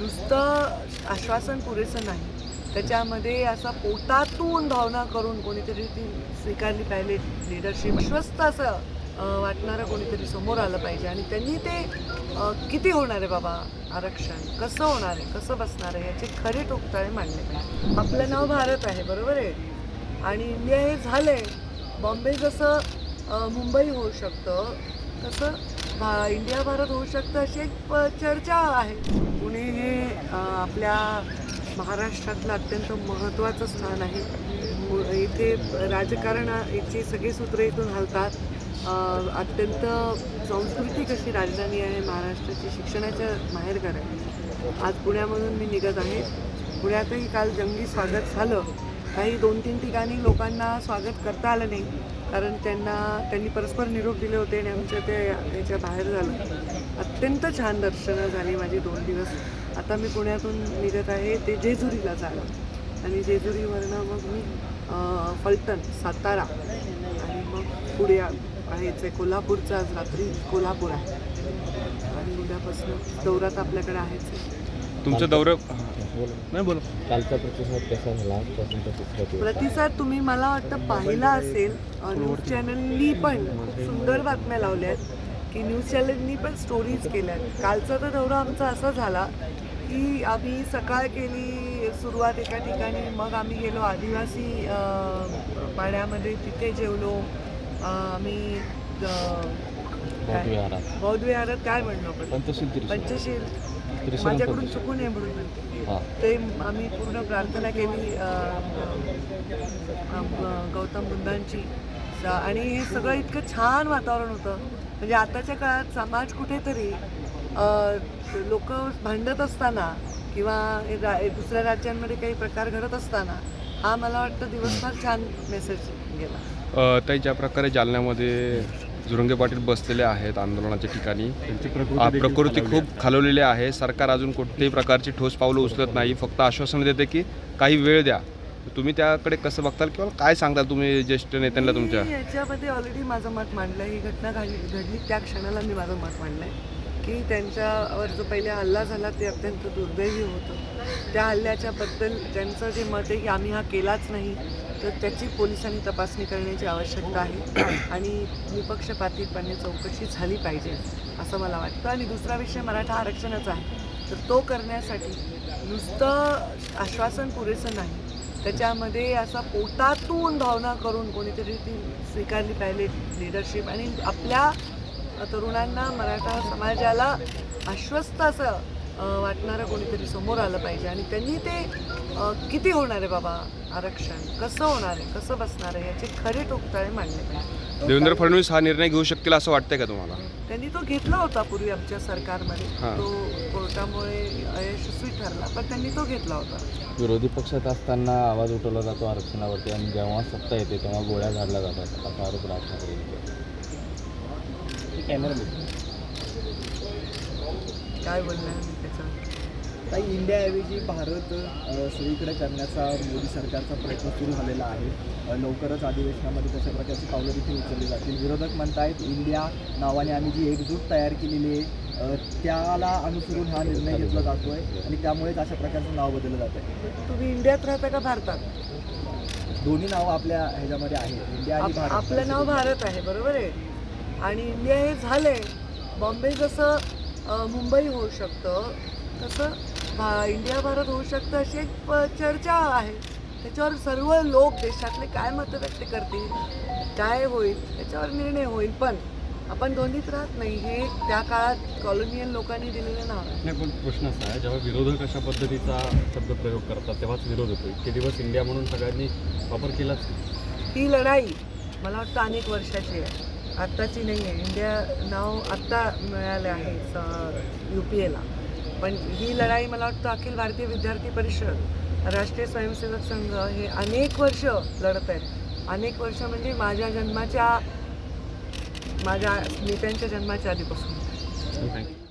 नुसतं आश्वासन पुरेसं नाही. त्याच्यामध्ये असा पोटातून भावना करून कोणीतरी ती स्वीकारली पाहिजे लिडरशिप विश्वस्त असं वाटणारं कोणीतरी समोर आलं पाहिजे. आणि त्यांनी ते किती होणार आहे बाबा आरक्षण? कसं होणार आहे? कसं बसणार आहे? याचे खरे टोकताळे मांडले पाहिजे. आपलं नाव भारत आहे बरोबर आहे? आणि इंडिया हे आहे बॉम्बे जसं मुंबई होऊ शकतं तसं भा इंडिया भारत होऊ शकतं अशी एक प- चर्चा आहे. पुणे हे आपल्या महाराष्ट्रातलं अत्यंत महत्त्वाचं स्थान आहे. मु- इथे राजकारण याची सगळी सूत्र इथून हलतात. अत्यंत सांस्कृतिक अशी राजधानी आहे महाराष्ट्राची शिक्षणाच्या माहेरघर आहे. आज पुण्यामधून मी निघत आहे. पुण्यातही काल जंगी स्वागत झालं. काही दोन तीन ठिकाणी लोकांना स्वागत करता आलं नाही. कारण त्यांना त्यांनी परस्पर निरोप दिले होते आणि आमच्या ते याच्या बाहेर झालं. अत्यंत छान दर्शनं झाली माझी दोन दिवस. आता मी पुण्यातून निघत आहे ते जेजुरीला जाणं आणि जेजुरीवरनं मग मी फलटण सातारा आणि मग पुढे आहेच आहे कोल्हापूरचं आज रात्री कोल्हापूर आहे. आणि उद्यापासून दौरात आपल्याकडे आहेच. आहे तुमचं दौरं नाही बोला. कालचा प्रतिसाद कसा झाला? प्रतिसाद तुम्ही मला वाटतं पाहिला असेल. न्यूज चॅनलनी पण खूप सुंदर बातम्या लावल्या आहेत की न्यूज चॅनलनी पण स्टोरीज केल्या आहेत कालचा तर दौरा आमचा असा झाला की आम्ही सकाळ केली सुरुवात एका ठिकाणी मग आम्ही गेलो आदिवासी अ, पाड्यामध्ये तिथे जेवलो. आम्ही अ, काय? विहारात. बौद्ध विहारात काय म्हणलो आपण? पंचशील पंचशील. माझ्याकडून चुकू नये म्हणून म्हणते. ते आम्ही पूर्ण प्रार्थना केली गौतम बुद्धांची. आणि हे सगळं इतकं छान वातावरण होतं. म्हणजे आताच्या काळात समाज कुठेतरी लोक भांडत असताना किंवा रा- दुसऱ्या राज्यांमध्ये काही प्रकार घडत असताना हा मला वाटतं दिवस फार छान मेसेज गेला. ताई ज्या प्रकारे जालन्यामध्ये झुरंगे पाटील बसलेले आहेत आंदोलनाच्या ठिकाणी. आ, प्रकृती खूप खालवलेली आहे. सरकार अजून कोणत्याही प्रकारची ठोस पावलं उचलत नाही. फक्त आश्वासन देते की काही वेळ द्या. तुम्ही त्याकडे कसं बघताल किंवा काय सांगताल तुम्ही ज्येष्ठ नेत्यांना तुमच्या? मी याच्यामध्ये ऑलरेडी माझं मत मांडलं ही घटना घडली घडली त्या क्षणाला मी माझं मत मांडलं आहे की त्यांच्यावर जो पहिले हल्ला झाला ते अत्यंत दुर्दैवी होतं. त्या हल्ल्याच्याबद्दल त्यांचं जे मत आहे की आम्ही हा केलाच नाही तर त्याची पोलिसांनी तपासणी करण्याची आवश्यकता आहे. आणि निपक्षपातीपणे चौकशी झाली पाहिजे असं मला वाटतं. आणि दुसरा विषय मराठा आरक्षणाचा आहे. तर तो करण्यासाठी नुसतं आश्वासन पुरेसं नाही. त्याच्यामध्ये असा पोटातून भावना करून कोणीतरी ती स्वीकारली पाहिजे लिडरशिप आणि आपल्या तरुणांना मराठा समाजाला आश्वस्त असं वाटणारं कोणीतरी समोर आलं पाहिजे. आणि त्यांनी ते किती होणार आहे बाबा आरक्षण? कसं होणार आहे? कसं बसणार आहे? याचे खरे टोकताळे मांडले पाहिजे. देवेंद्र फडणवीस हा निर्णय घेऊ शकतील असं वाटतंय का तुम्हाला? त्यांनी तो घेतला होता पूर्वी आमच्या सरकारमध्ये. तो कोर्टामुळे अयशस्वी ठरला पण त्यांनी तो घेतला होता. विरोधी पक्षात असताना आवाज उठवला जातो आरक्षणावरती आणि जेव्हा सत्ता येते तेव्हा गोळ्या झाडल्या जातात असा आरोप राज ठाकरे काय बोलणार मी त्याच्यावर ताई इंडियाऐवजी भारत सगळीकडे करण्याचा मोदी सरकारचा प्रयत्न सुरू झालेला आहे. लवकरच अधिवेशनामध्ये तशा प्रकारची पावलं देखील उचलली जातील. विरोधक म्हणतायत इंडिया नावाने आम्ही जी एकजूट तयार केलेली आहे त्याला अनुसरून हा निर्णय घेतला जातोय आणि त्यामुळेच अशा प्रकारचं नाव बदललं जात आहे तुम्ही इंडियात राहता का भारतात? दोन्ही नावं आपल्या ह्याच्यामध्ये आहेत. इंडिया भारत आपलं नाव भारत आहे बरोबर आहे? आणि इंडिया हे झालंय. बॉम्बे जसं मुंबई होऊ शकतं तसं भा इंडिया भारत होऊ शकतं अशी एक प- चर्चा आहे. त्याच्यावर सर्व लोक देशातले काय मतं व्यक्त करतील काय होईल त्याच्यावर निर्णय होईल. पण आपण दोन्हीत राहत नाही हे त्या काळात कॉलोनियल लोकांनी दिलेलं नाव आहे. नाही पण प्रश्न असा आहे जेव्हा विरोधक अशा पद्धतीचा शब्दप्रयोग करतात तेव्हाच विरोध होतो इतके दिवस इंडिया म्हणून सगळ्यांनी वापर केलाच ही लढाई मला वाटतं अनेक वर्षाची आहे. आत्ताची नाही आहे. इंडिया नाव आत्ता मिळालं आहे यू पी एला पण ही लढाई मला वाटतं अखिल भारतीय विद्यार्थी परिषद राष्ट्रीय स्वयंसेवक संघ हे अनेक वर्ष लढत आहेत. अनेक वर्ष म्हणजे माझ्या जन्माच्या माझ्या नेत्यांच्या जन्माच्या आधीपासून. थँक्यू